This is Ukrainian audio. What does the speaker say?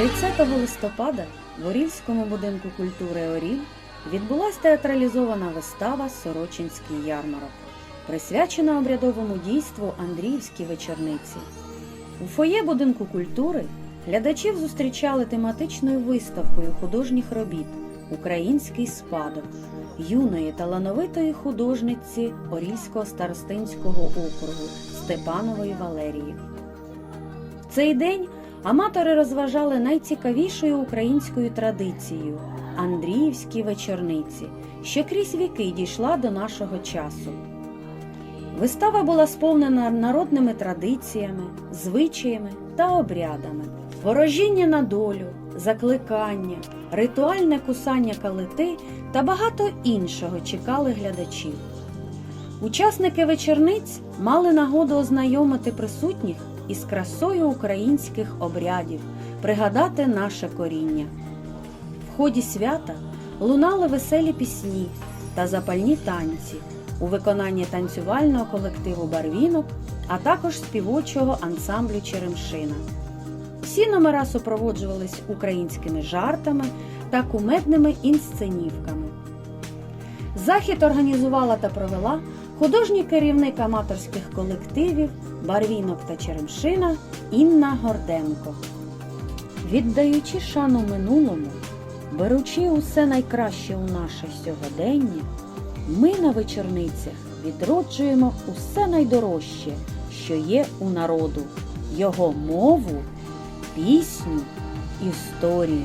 30 листопада в Орільському будинку культури Оріль відбулася театралізована вистава Сорочинський ярмарок, присвячена обрядовому дійству Андріївській вечорниці. У фоє будинку культури глядачів зустрічали тематичною виставкою художніх робіт Український спадок юної талановитої художниці Орільського старостинського округу Степанової Валерії. В цей день аматори розважали найцікавішою українською традицією Андріївські вечорниці, що крізь віки дійшла до нашого часу. Вистава була сповнена народними традиціями, звичаями та обрядами, ворожіння на долю, закликання, ритуальне кусання калити та багато іншого чекали глядачів. Учасники вечорниць мали нагоду ознайомити присутніх із красою українських обрядів, пригадати наше коріння. В ході свята лунали веселі пісні та запальні танці у виконанні танцювального колективу Барвінок, а також співочого ансамблю Черемшина. Всі номера супроводжувались українськими жартами та кумедними інсценівками. Захід організувала та провела художній керівник аматорських колективів Барвінок та Черемшина Інна Горденко. Віддаючи шану минулому, беручи усе найкраще у наше сьогодення, ми на вечорницях відроджуємо усе найдорожче, що є у народу, його мову, пісню, історію.